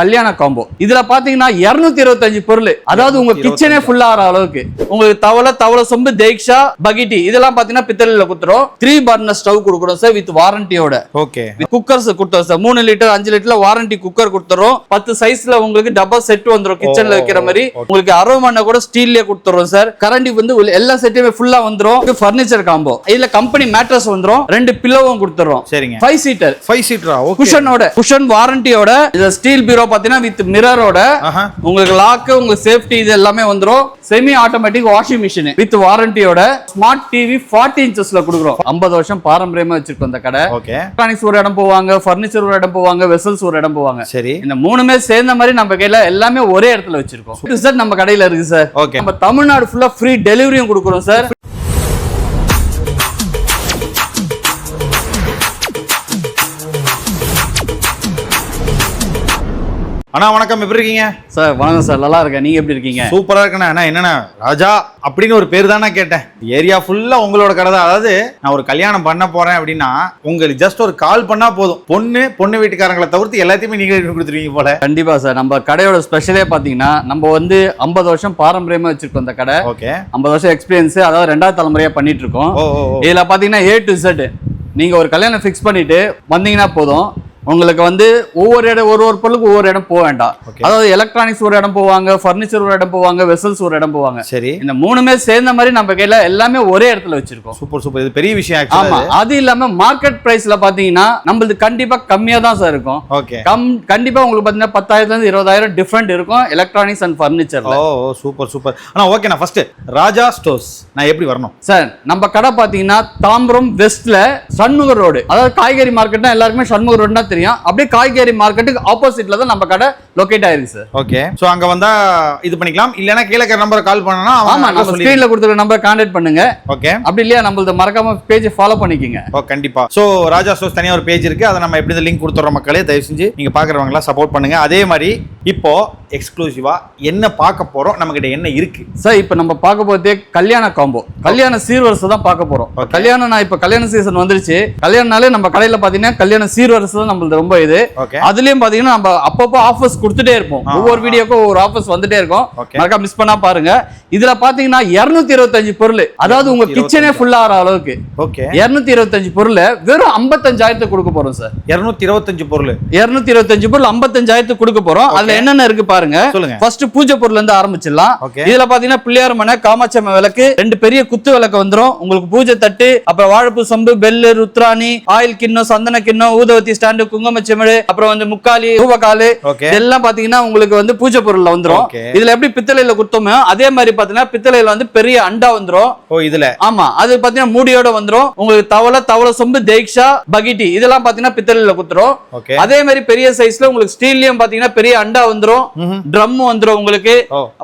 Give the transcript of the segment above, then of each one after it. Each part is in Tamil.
கல்யாண காம்போ இதுல பாத்தீங்கன்னா 225 இருபத்தஞ்சு பொருள். அதாவது உங்க கிச்சனே ஃபுல்லா ஆற அளவுக்கு. உங்களுக்கு தவளை தவளை சொம்பு தேக்ஷா பகிட்டி இதெல்லாம் பாத்தீங்கன்னா பித்தளையில குத்துறோம். த்ரீ பர்னர் ஸ்டவ் கொடுக்குறோம் சார் வித் வாரண்டியோட ஓகே குக்கர்ஸ் கொடுத்தோம் சார் மூணு லிட்டர் அஞ்சு லிட்டர்ல வாரண்டி குக்கர் கொடுத்துறோம். பத்து சைஸ்ல உங்களுக்கு டபுள் செட் வந்துரும் கிச்சன்ல வைக்கிற மாதிரி. உங்களுக்கு அரவமண்ண கூட ஸ்டீல்லே கொடுத்துறோம் சார் கரண்டி வந்து எல்லா செட்டுமே ஃபுல்லா வந்துரும். ஃபர்னிச்சர் காம்போ இதுல கம்பெனி மேட்ரஸ் வந்துரும். ரெண்டு பில்லோவும் கொடுத்துறோம். சரிங்க. ஃபைவ் சீட்டர் ஃபைவ் சீட்டரா குஷனோட குஷன் வாரண்டியோட ஸ்டீல் பீரோ பாத்தீங்கன்னா வித் மிரரோட உங்களுக்கு லாக்கு உங்களுக்கு சேஃப்டி இது எல்லாமே வந்துரும். Semi automatic washing machine with வாரண்டியோட smart TV 40 இன்ச்சஸ்ல கொடுக்குறோம். 50 வருஷம் பாரம்பரியமா வச்சிருக்கோம் இந்த கடை. ஓகே. எலக்ட்ரானிக்ஸ் ஒரு இடம் போவாங்க ஃபர்னிச்சர் ஒரு இடம் போவாங்க வெசல்ஸ் ஒரு இடம் போவாங்க. சரி. இந்த மூணுமே சேர்ந்த மாதிரி நம்ம கையில எல்லாமே ஒரே இடத்துல வச்சிருக்கோம். சார் நம்ம கடையில இருக்கு சார் ஓகே. நம்ம தமிழ்நாடு ஃபுல்லா ஃப்ரீ டெலிவரியும் கொடுக்குறோம் சார் அண்ணா வணக்கம். எப்படி இருக்கீங்க? சார் வணக்கம் சார். நல்லா இருக்கேன். நீங்க எப்படி இருக்கீங்க? சூப்பரா இருக்கண்ணா. அண்ணா என்னண்ணா? ராஜா அப்படின்னு ஒரு பேர் தானே கேட்டேன். ஏரியா ஃபுல்லா உங்களோட கடை தான். அதாவது நான் ஒரு கல்யாணம் பண்ண போறேன் அப்படின்னா உங்களுக்கு ஜஸ்ட் ஒரு கால் பண்ணா போதும். பொண்ணு பொண்ணு வீட்டுக்காரங்களை தவிர்த்து எல்லாத்தையுமே நீங்க கொடுத்துருவீங்க போல. கண்டிப்பா சார். நம்ம கடையோட ஸ்பெஷலே பாத்தீங்கன்னா நம்ம வந்து 50 வருஷம் பாரம்பரியமா வச்சிருக்கோம் இந்த கடை. ஓகே. 50 வருஷம் எக்ஸ்பீரியன்ஸ் அதாவது ரெண்டாவது தலைமுறையா பண்ணிட்டு இருக்கோம். இதுல பாத்தீங்கன்னா ஏ டு Z. நீங்க ஒரு கல்யாணம் ஃபிக்ஸ் பண்ணிட்டு வந்தீங்கன்னா போதும். உங்களுக்கு வந்து ஒவ்வொரு இடம் ஒரு ஒரு பொருளுக்கு ஒவ்வொரு இடம் போக வேண்டாம். அதாவது எலக்ட்ரானிக்ஸ் ஒரு இடம் போவாங்க ஃபர்னிச்சர் ஒரு இடம் போவாங்க வெசல்ஸ் ஒரு இடம் போவாங்க. சரி. இந்த மூணுமே சேர்ந்த மாதிரி நம்ம கையில எல்லாமே ஒரே இடத்துல வச்சிருக்கோம். சூப்பர் சூப்பர் இது பெரிய விஷயம் ஆமா. அது. இல்லாம மார்க்கெட் பிரைஸ்ல பாத்தீங்கன்னா நம்மளது கண்டிப்பா கம்மியா தான் சார் இருக்கும். ஓகே கம் கண்டிப்பா உங்களுக்கு பாத்தீங்கன்னா பத்தாயிரத்துல இருந்து இருபதாயிரம் டிஃபரெண்ட் இருக்கும் எலக்ட்ரானிக்ஸ் அண்ட் ஓ ஃபர்னிச்சர்ல ஓ சூப்பர் சூப்பர் அண்ணா ஓகே நான் ஃபர்ஸ்ட் ராஜா ஸ்டோர்ஸ் நான் எப்படி வரணும்? சார் நம்ம கடை பாத்தீங்கன்னா தாம்பரம் வெஸ்ட்ல சண்முக ரோடு அதாவது காய்கறி மார்க்கெட்னா எல்லாருக்குமே சண்முக ரோடுனா தெரியும். அப்படியே காய்கறி மார்க்கெட்டுக்கு ஆப்போசிட்ல தான் நம்ம கடை லொகேட் ஆயிருக்கு சார் ஓகே சோ அங்க வந்தா இது பண்ணிக்கலாம். இல்லனா கீழ நம்பரை கால் பண்ணனா ஆமா நம்ம ஸ்கிரீன்ல கொடுத்துருக்க நம்பர் கான்டாக்ட் பண்ணுங்க. ஓகே அப்படி இல்லையா நம்மளது மறக்காம பேஜ் ஃபாலோ பண்ணிக்கங்க. ஓ கண்டிப்பா. சோ ராஜா ஸ்டோர்ஸ் தனியா ஒரு பேஜ் இருக்கு. அதை நம்ம எப்படி லிங்க் கொடுத்துறோம் மக்களே தயவு செஞ்சு நீங்க பாக்குறவங்களா சப்போர்ட் பண்ணுங்க. அதே மாதிரி இப்போ எக்ஸ்க்ளூசிவா என்ன பார்க்க போறோம்? நம்ம கிட்ட என்ன இருக்கு? சார் இப்போ நம்ம பார்க்க போதே கல்யாண காம்போ கல்யாண சீர்வரிசை தான் பார்க்க போறோம். கல்யாணம் நான் இப்போ கல்யாண சீசன் வந்துருச்சு. கல்யாணம்னாலே நம்ம கடையில பாத்தீங்கன்னா கல்யாண சீர்வரிசை தான் நம்மளது ரொம்ப இது. அதுலயும் பாத்தீங்கன்னா நம்ம அப்பப்போ ஆஃபர்ஸ் கொடுத்துட்டே இருப்போம். ஒவ்வொரு. வீடியோக்கும் ஒவ்வொரு ஆஃபர்ஸ் வந்துட்டே இருக்கும். மறக்காம மிஸ் பண்ணா பாருங்க. இதுல பாத்தீங்கன்னா 225 இருபத்தஞ்சு பொருள். அதாவது உங்க 225 கிச்சனே ஃபுல்லா ஆற அளவுக்கு. ஓகே 225 இருபத்தஞ்சு பொருள் வெறும் 55000 கொடுக்க போறோம் சார் 225 பொருள். 225 இருபத்தஞ்சு பொருள் 55000 கொடுக்க போறோம். அதுல. என்னென்ன இருக்கு பாருங்க. சொல்லுங்க. ஃபர்ஸ்ட் பூஜை பொருள்ல இருந்து ஆரம்பிச்சிடலாம் இதுல பாத்தீங்கன்னா பிள்ளையார் மனை காமாட்சம்ம விளக்கு ரெண்டு பெரிய குத்து விளக்கு வந்துரும். உங்களுக்கு பூஜை தட்டு அப்புறம் வாழைப்பூ சம்பு பெல்லு ருத்ராணி ஆயில் கிண்ணம் சந்தன கிண்ணம் ஊதவத்தி ஸ்டாண்டு குங்கும செமிழ் அப்புறம் வந்து முக்காலி ரூபகாலு ஓகே இதெல்லாம் பாத்தீங்கன்னா உங்களுக்கு வந்து பூஜை பொருள்ல வந்துரும். இதுல எப்படி பித்தளையில குத்தோமோ அதே மாதிரி பாத்தீங்கன்னா பித்தளையில வந்து பெரிய அண்டா வந்துரும். ஓ இதுல? ஆமா அது பாத்தீங்கன்னா மூடியோட வந்துரும். உங்களுக்கு தவளை தவளை சொம்பு தேக்ஷா பகிட்டி இதெல்லாம் பாத்தீங்கன்னா பித்தளையில குத்துரும். அதே மாதிரி பெரிய சைஸ்ல உங்களுக்கு ஸ்டீல்லயும் பாத்தீங்கன்னா பெரிய அண்டா வந்துரும். ட்ரம் வந்துரும் உங்களுக்கு.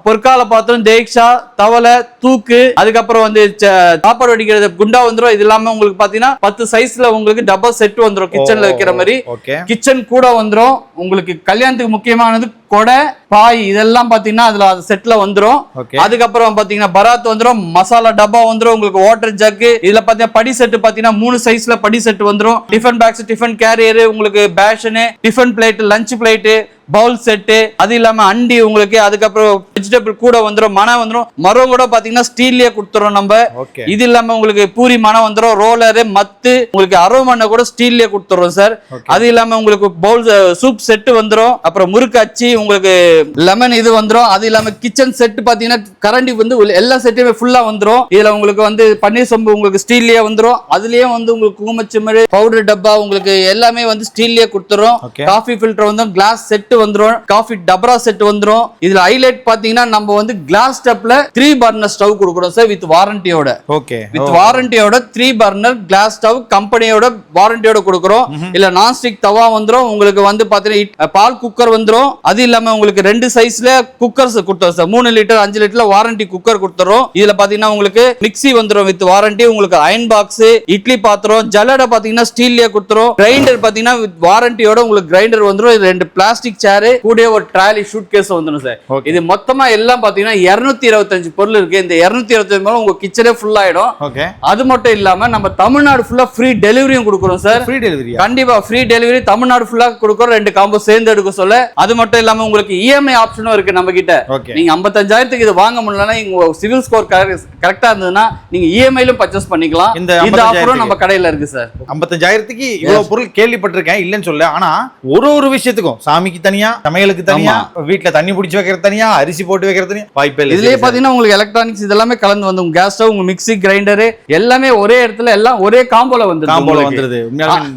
பொற்கால பாத்திரம் தேக்ஷா தவளை தூக்கு அதுக்கப்புறம் வந்து சாப்பாடு வடிக்கிறது குண்டா வந்துரும். இது இல்லாம உங்களுக்கு பாத்தீங்கன்னா பத்து சைஸ்ல உங்களுக்கு டபுள் செட் வந்துரும். கிச்சன்ல வைக்கிற மாதிரி. ஓகே கிச்சன் கூட வந்துடும் உங்களுக்கு கல்யாணத்துக்கு முக்கியமானது கொடை பாய் இதெல்லாம் பாத்தீங்கன்னா அதுல செட்ல வந்துரும். அதுக்கப்புறம் பாத்தீங்கன்னா பராத் வந்துரும் மசாலா டப்பா வந்துரும் உங்களுக்கு வாட்டர் ஜக்கு இதுல பாத்தீங்கன்னா படி செட் பாத்தீங்கன்னா மூணு சைஸ்ல படி செட் வந்துரும். டிஃபன் பாக்ஸ் டிஃபன் கேரியர் உங்களுக்கு basin tiffin plate lunch plate bowl set அது இல்லாம அண்டி உங்களுக்கு அதுக்கப்புறம் வெஜிடபிள் கூட வந்துரும் மனம் வந்துரும். மரம் கூட பாத்தீங்கன்னா ஸ்டீல்லயே கொடுத்துறோம் நம்ம. இது இல்லாம உங்களுக்கு பூரி மனம் வந்துரும் ரோலரு மத்து உங்களுக்கு அரவு மண்ணை கூட ஸ்டீல்லயே கொடுத்துறோம் சார் அது இல்லாம உங்களுக்கு பவுல் சூப் செட் வந்துரும். அப்புறம் முறுக்கு அச்சி உங்களுக்கு லெமன் இது வந்துரும். அது இல்லாம கிச்சன் செட் பாத்தீங்கன்னா கரண்டி வந்து எல்லா செட்டுமே ஃபுல்லா வந்துரும். இதுல உங்களுக்கு வந்து பன்னீர் சொம்பு உங்களுக்கு ஸ்டீல்லயே வந்துரும். அதுலயே வந்து உங்களுக்கு குங்குமச்சிமிழ் பவுடர் டப்பா உங்களுக்கு எல்லாமே வந்து ஸ்டீல்லயே கொடுத்துரும் காஃபி ஃபில்டர் வந்து கிளாஸ் செட் வந்துரும். காஃபி டபரா செட் வந்துரும். இதுல ஹைலைட் பாத்தீங்கன்னா நம்ம வந்து கிளாஸ் ஸ்டெப்ல த்ரீ பர்னர் ஸ்டவ் கொடுக்குறோம் சார் வித் வாரண்டியோட ஓகே வித் வாரண்டியோட த்ரீ பர்னர் கிளாஸ் ஸ்டவ் கம்பெனியோட வாரண்டியோட கொடுக்குறோம். இல்ல நான்ஸ்டிக் தவா வந்துரும். உங்களுக்கு வந்து பாத்தீங்கன்னா பால் குக்கர் வந்துரும். அது இல்லாம உங்களுக்கு ரெண்டு சைஸ்ல குக்கர்ஸ் கொடுத்தோம் சார் மூணு லிட்டர் அஞ்சு லிட்டர்ல வாரண்டி குக்கர் கொடுத்துறோம். இதுல பாத்தீங்கன்னா உங்களுக்கு மிக்ஸி வந்துரும் வித் வாரண்டி உங்களுக்கு அயன் பாக்ஸ் இட்லி பாத்திரம் ஜல்லடை பாத்தீங்கன்னா ஸ்டீல்லயே கொடுத்துரும் கிரைண்டர் பாத்தீங்கன்னா வித் வாரண்டியோட உங்களுக்கு கிரைண்டர் வந்துரும். இது ரெண்டு பிளாஸ்டிக் சேர் கூட ஒரு ட்ராலி ஷூட் கேஸ் வந்துடும் சார். இது மொத்தமா எல்லாம் பாத்தீங்கன்னா இருநூத்தி இருபத்தஞ்சு பொருள் இருக்கு. இந்த இருநூத்தி இருபத்தஞ்சு பொருள் உங்க கிச்சனே ஃபுல் ஆயிடும். ஓகே அது மட்டும் இல்லாம நம்ம தமிழ்நாடு ஃபுல்லா ஃப்ரீ டெலிவரியும் கொடுக்குறோம் சார் ஃப்ரீ டெலிவரியா கண்டிப்பா ஃப்ரீ டெலிவரி தமிழ்நாடு ஃபுல்லா கொடுக்குறோம். ரெண்டு காம்போ சேர்ந்து எடுக்க சொல்ல. அது மட்டும் இல்லாம உங்களுக்கு இஎம்ஐ ஆப்ஷனும் இருக்கு நம்ம கிட்ட நீங்க ஐம்பத்தஞ்சாயிரத்துக்கு இது வாங்க முடியலன்னா உங்க சிவில் ஸ்கோர் கரெக்டா இருந்ததுன்னா நீங்க இஎம்ஐலும் பர்ச்சேஸ் பண்ணிக்கலாம். இந்த ஆஃபரும் 55,000 நம்ம கடையில இருக்கு சார் ஐம்பத்தஞ்சாயிரத்துக்கு இவ்வளவு பொருள் கேள்விப்பட்டிருக்கேன் இல்லைன்னு சொல்ல ஆனா ஒரு ஒரு விஷயத்துக்கும் சாமிக்கு தனியா சமையலுக்கு தனியா வீட்ல தண்ணி பிடிச்சி வைக்கிறது தனியா அரிசி போட்டு வைக்கிறது தனியா வாய்ப்பே இல்லை. இதுலயே பாத்தீங்கன்னா உங்களுக்கு எலக்ட்ரானிக்ஸ் இதெல்லாமே கலந்து வந்து உங்க கேஸ் ஸ்டவ் உங்க மிக்ஸி கிரைண்டர் எல்லாமே ஒரே இடத்துல எல்லாம் ஒரே காம்போல வந்து காம்போல வந்துருது.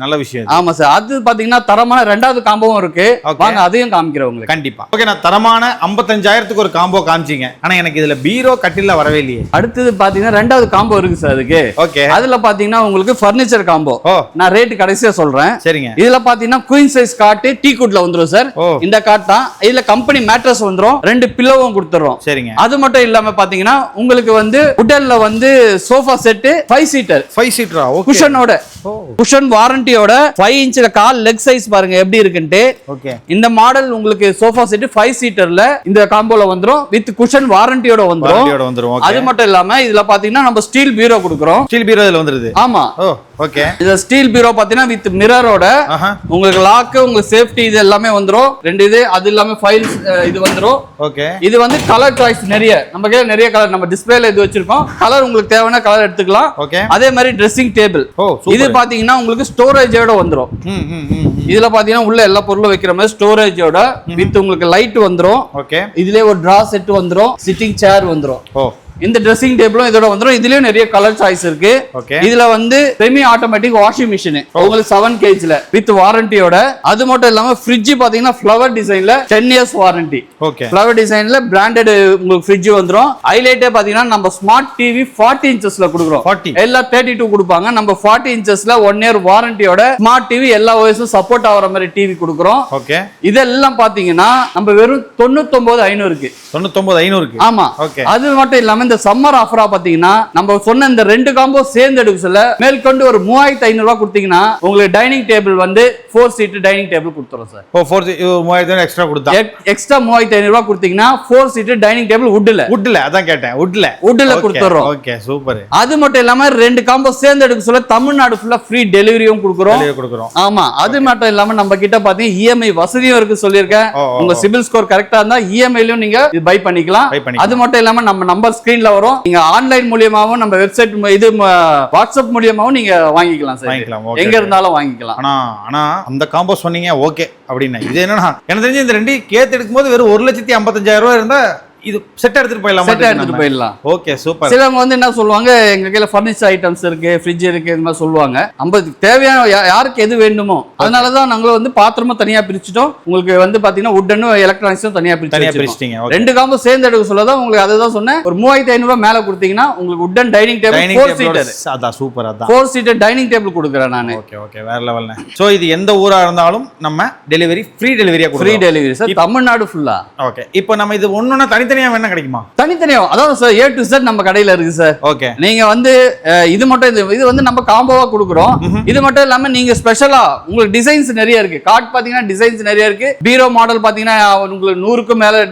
நல்ல விஷயம். ஆமா சார் அது பாத்தீங்கன்னா தரமான ரெண்டாவது காம்போவும் இருக்கு. வாங்க அதையும் காமிக்கிறேன் உங்களுக்கு கண்டிப்பா. ஓகே நான் தரமான ஐம்பத்தஞ்சாயிரத்துக்கு ஒரு காம்போ காமிச்சீங்க. ஆனா எனக்கு இதுல பீரோ கட்டில வரவே இல்லையே. அடுத்தது பாத்தீங்கன்னா ரெண்டாவது காம்போ இருக்கு சார் அதுக்கு. ஓகே அதுல பாத்தீங்கன்னா உங்களுக்கு ஃபர்னிச்சர் காம்போ நான் ரேட் கடைசியா சொல்றேன். சரிங்க. இதுல பாத்தீங்கன்னா குயின் சைஸ் காட்டு டீ குட்ல வந்துரும் சார் இந்த காட் தான். இதுல கம்பெனி மேட்ரஸ் வந்துரும். ரெண்டு பில்லோவும் கொடுத்துறோம். சரிங்க. அது மட்டும் இல்லாம பாத்தீங்கன்னா உங்களுக்கு வந்து உடல்ல வந்து sofa set five seater five சீட்டரா குஷனோட குஷன் வாரண்டியோட ஃபைவ் இன்ச்ல கால் லெக் சைஸ் பாருங்க எப்படி இருக்குன்ட்டு. ஓகே இந்த மாடல் உங்களுக்கு சோஃபா செட் ஃபைவ் சீட்டர்ல இந்த காம்போல வந்துரும். வித் குஷன் வாரண்டியோட வந்துரும். அது மட்டும் இல்லாம இதுல பாத்தீங்கன்னா நம்ம ஸ்டீல் பீரோ கொடுக்குறோம். ஸ்டீல் பீரோ இதுல வந்துருது. ஆமா. ஓகே இது ஸ்டீல் பீரோ பாத்தீங்கன்னா வித் மிரரோட உங்களுக்கு லாக்கு உங்களுக்கு சேஃப்டி இது எல்லாமே வந்துரும். ரெண்டு இது அது இல்லாம ஃபைல்ஸ் இது வந்துரும். ஓகே இது வந்து கலர் சாய்ஸ் நிறைய. நம்ம கிட்ட நிறைய கலர் நம்ம டிஸ்பிளேல இது வச்சிருக்கோம். கலர் உங்களுக்கு தேவையான கலர் எடுத்துக்கலாம். ஓகே அதே மாதிரி ட்ரெஸ்ஸிங் டேபிள் இது பாத்தீங்கன்னா உங்களுக்கு ஸ்டோரேஜோட வந்துரும். இதுல பாத்தீங்கன்னா உள்ள எல்லா பொருளும் வைக்கிற மாதிரி ஸ்டோரேஜோட வித் உங்களுக்கு லைட் வந்துரும். ஓகே இதுலயே ஒரு டிரா செட் வந்துரும். சிட்டிங் சேர் வந்துரும். ஓ. இந்த ட்ரெஸ்ஸிங் டேபிளும் இதோட வந்துரும். இதுலயும் நிறைய கலர் சாய்ஸ் இருக்கு. ஓகே இதுல வந்து செமி ஆட்டோமேட்டிக் வாஷிங் மிஷின் உங்களுக்கு செவன் கேஜ்ல வித் வாரண்டியோட அது மட்டும் இல்லாம ஃப்ரிட்ஜ் பாத்தீங்கன்னா ஃபிளவர் டிசைன்ல ten years warranty okay flower டிசைன்ல பிராண்டட் உங்களுக்கு ஃப்ரிட்ஜ் வந்துரும். ஹைலைட்டே பாத்தீங்கன்னா நம்ம ஸ்மார்ட் டிவி ஃபார்ட்டி இன்ச்சஸ்ல கொடுக்குறோம். 40 எல்லாம் தேர்ட்டி டூ கொடுப்பாங்க. நம்ம ஃபார்ட்டி இன்ச்சஸ்ல ஒன் இயர் வாரண்டியோட ஸ்மார்ட் டிவி எல்லா வயசும் சப்போர்ட் ஆகிற மாதிரி டிவி கொடுக்குறோம். ஓகே இதெல்லாம் பாத்தீங்கன்னா நம்ம வெறும் தொண்ணூத்தொன்பது ஐநூறுக்கு தொண்ணூத்தொன்பது ஐநூறுக்கு ஆமா. ஓகே அது மட்டும் இல்லாம இந்த சம்மர் ஆஃபரா பாத்தீங்கன்னா நம்ம சொன்ன இந்த ரெண்டு காம்போ சேர்ந்து எடுக்க சொல்ல மேற்கொண்டு ஒரு மூவாயிரத்தி ஐநூறு ரூபாய் கொடுத்தீங்கன்னா உங்களுக்கு டைனிங் டேபிள் வந்து ஃபோர் சீட் டைனிங் டேபிள் கொடுத்துறோம் சார். ஓ ஃபோர் மூவாயிரத்தி எக்ஸ்ட்ரா கொடுத்தா? எக்ஸ்ட்ரா மூவாயிரத்தி ஐநூறு ரூபாய் கொடுத்தீங்கன்னா ஃபோர் சீட் டைனிங் டேபிள் வுட்ல வுட்ல அதான் கேட்டேன் வுட்ல வுட்ல கொடுத்துறோம். ஓகே சூப்பர் அது மட்டும் இல்லாம ரெண்டு காம்போ சேர்ந்து எடுக்க சொல்ல தமிழ்நாடு ஃபுல்லா ஃப்ரீ டெலிவரியும் கொடுக்குறோம். கொடுக்குறோம். ஆமா அது மட்டும் இல்லாம நம்ம கிட்ட பாத்தீங்கன்னா இஎம்ஐ வசதியும் இருக்கு சொல்லியிருக்கேன். உங்க சிபில் ஸ்கோர் கரெக்டா இருந்தா இஎம்ஐலயும் நீங்க பை பண்ணிக்கலாம். அது மட்டும் இல்லாம நம்ம நம்பர் ஸ்கிரீன்ல வரும். நீங்க ஆன்லைன் மூலியமாவும் நம்ம வெப்சைட் இது வாட்ஸ்அப் மூலியமாவும் நீங்க வாங்கிக்கலாம் சார். வாங்கிக்கலாம், எங்க. இருந்தாலும் வாங்கிக்கலாம். ஆனா ஆனா அந்த காம்போ சொன்னீங்க ஓகே அப்படின்னு இது என்னன்னா எனக்கு தெரிஞ்சு இந்த ரெண்டையும் கேத்து எடுக்கும்போது வெறும் ஒரு லட்சத்தி ஐம்பத்தஞ்சாயிரம் ரூபாய் இருந்தா இது செட் எடுத்துட்டு போயிடலாமா செட் எடுத்துட்டு போயிடலாம். ஓகே சூப்பர் சிலவங்க வந்து என்ன சொல்லுவாங்க எங்க கையில ஃபர்னிச்சர் ஐட்டம்ஸ் இருக்கு ஃப்ரிட்ஜ் இருக்கு இது மாதிரி சொல்லுவாங்க. ஐம்பது தேவையான யாருக்கு எது வேண்டுமோ அதனாலதான் நாங்களும் வந்து பாத்திரமும் தனியா பிரிச்சுட்டோம். உங்களுக்கு வந்து பாத்தீங்கன்னா உட்டனும் எலக்ட்ரானிக்ஸும் தனியா பிரிச்சு ரெண்டு காம்போ சேர்ந்து எடுக்க சொல்லதான் உங்களுக்கு அதுதான் சொன்னேன். ஒரு மூவாயிரத்தி ஐநூறு ரூபாய் மேல கொடுத்தீங்கன்னா உங்களுக்கு wooden dining table four seater அதான் சூப்பர் அதான் ஃபோர் சீட்டர் டைனிங் டேபிள் கொடுக்குறேன் நான். ஓகே ஓகே வேற லெவல்ல சோ இது எந்த ஊரா இருந்தாலும் நம்ம டெலிவரி ஃப்ரீ டெலிவரியா ஃப்ரீ டெலிவரி சார் தமிழ்நாடு ஃபுல்லா ஓகே இப்போ நம்ம இது ஒண்ணுன்னா தனித்தனியா வேணா கிடைக்குமா? தனித்தனியா. அதாவது சார் ஏ டு செட் நம்ம கடையில இருக்கு சார் ஓகே நீங்க வந்து இது மட்டும் இது இது வந்து நம்ம காம்போவா கொடுக்குறோம். இது மட்டும் இல்லாம நீங்க ஸ்பெஷலா உங்களுக்கு டிசைன்ஸ் நிறைய இருக்கு. கார்ட் பாத்தீங்கன்னா டிசைன்ஸ் நிறைய இருக்கு. பீரோ மாடல் பாத்தீங்கன்னா உங்களுக்கு நூறுக்கும் மேல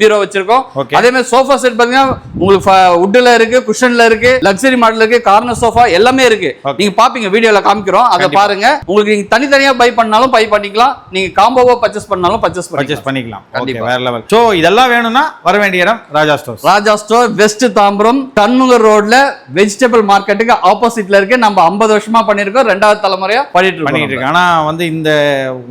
பீரோ வச்சிருக்கோம். அதே மாதிரி சோஃபா செட் பாத்தீங்கன்னா உங்களுக்கு உட்ல இருக்கு குஷன்ல இருக்கு லக்ஸரி மாடல் இருக்கு கார்னர் சோஃபா எல்லாமே இருக்கு. நீங்க பாப்பீங்க வீடியோல காமிக்கிறோம். அதை. பாருங்க. உங்களுக்கு நீங்க தனித்தனியா பை பண்ணாலும் பை பண்ணிக்கலாம். நீங்க காம்போவா பர்ச்சேஸ் பண்ணாலும் பர்ச்சேஸ் பர்ச்சேஸ் பண்ணிக்கலாம். வேற லெவல் சோ இதெல்லாம் வேணும்னா வர வேண்டிய இடம் Raja stores Raja store west Tambaram தன்முகர் ரோட்ல வெஜிடபிள் மார்க்கெட்டுக்கு ஆப்போசிட்ல இருக்கு. நம்ம 50 வருஷமா பண்ணிருக்கோம் ரெண்டாவது தலைமுறையா பண்ணிட்டு பண்ணிட்டு இருக்கோம். இருக்கு ஆனா வந்து இந்த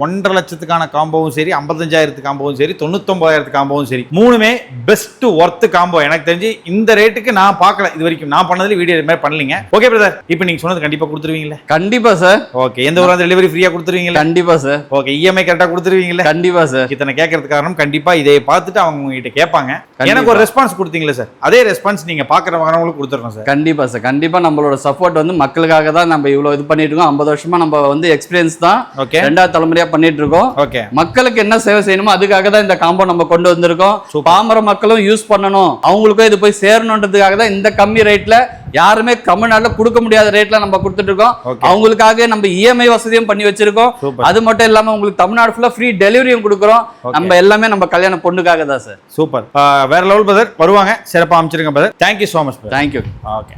ஒன்றரை லட்சத்துக்கான காம்போவும் சரி ஐம்பத்தஞ்சாயிரத்து காம்போவும் சரி தொண்ணூத்தொன்பதாயிரத்து காம்போவும் சரி மூணுமே பெஸ்ட் ஒர்த் காம்போ எனக்கு தெரிஞ்சு இந்த ரேட்டுக்கு நான் பார்க்கல. இது வரைக்கும் நான் பண்ணதுல வீடியோ இது மாதிரி பண்ணலீங்க. ஓகே பிரதர் இப்போ நீங்க சொன்னது கண்டிப்பா கொடுத்துருவீங்களே கண்டிப்பா சார் ஓகே எந்த ஊரா டெலிவரி ஃப்ரீயா கொடுத்துருவீங்களா கண்டிப்பா சார் ஓகே இஎம்ஐ கரெக்டா கொடுத்துருவீங்களா கண்டிப்பா சார் இத்தனை கேட்கறதுக்கு காரணம் கண்டிப்பா இதை பார்த்துட்டு அவங்க உங்ககிட்ட கேட்பாங்க. எனக்கு ஒரு ரெஸ்பான்ஸ் கொடுத்தீங்களே சார் அதே ரெஸ்பான்ஸ் நீங்க பாக்குற வரவங்களுக்கு கொடுத்துருக்கோம் சார் கண்டிப்பா சார் கண்டிப்பா நம்மளோட சப்போர்ட் வந்து மக்களுக்காக தான் நம்ம இவ்வளவு இது பண்ணிட்டு இருக்கோம். ஐம்பது வருஷமா நம்ம வந்து எக்ஸ்பீரியன்ஸ் தான் ஓகே ரெண்டாவது தலைமுறையா பண்ணிட்டு இருக்கோம். ஓகே மக்களுக்கு என்ன சேவை செய்யணுமோ அதுக்காக தான் இந்த காம்பவுண்ட் நம்ம கொண்டு வந்திருக்கோம். பாமர மக்களும் யூஸ் பண்ணணும். அவங்களுக்கும் இது போய் சேரணுன்றதுக்காக தான் இந்த கம்மி ரேட்ல யாருமே தமிழ்நாட்டுல கொடுக்க முடியாத ரேட்ல நம்ம கொடுத்துட்டு இருக்கோம். அவங்களுக்காக நம்ம இஎம்ஐ வசதியும் பண்ணி வச்சிருக்கோம். அது மட்டும் இல்லாம உங்களுக்கு தமிழ்நாடு ஃபுல்லா ஃப்ரீ டெலிவரியும் கொடுக்குறோம். நம்ம எல்லாமே நம்ம கல்யாண பொண்ணுக்காக தான் சார் சூப்பர் வேற லெவல் பிரதர் வருவாங்க. சிறப்பாக அமைச்சிருங்க brother thank you so much thank you okay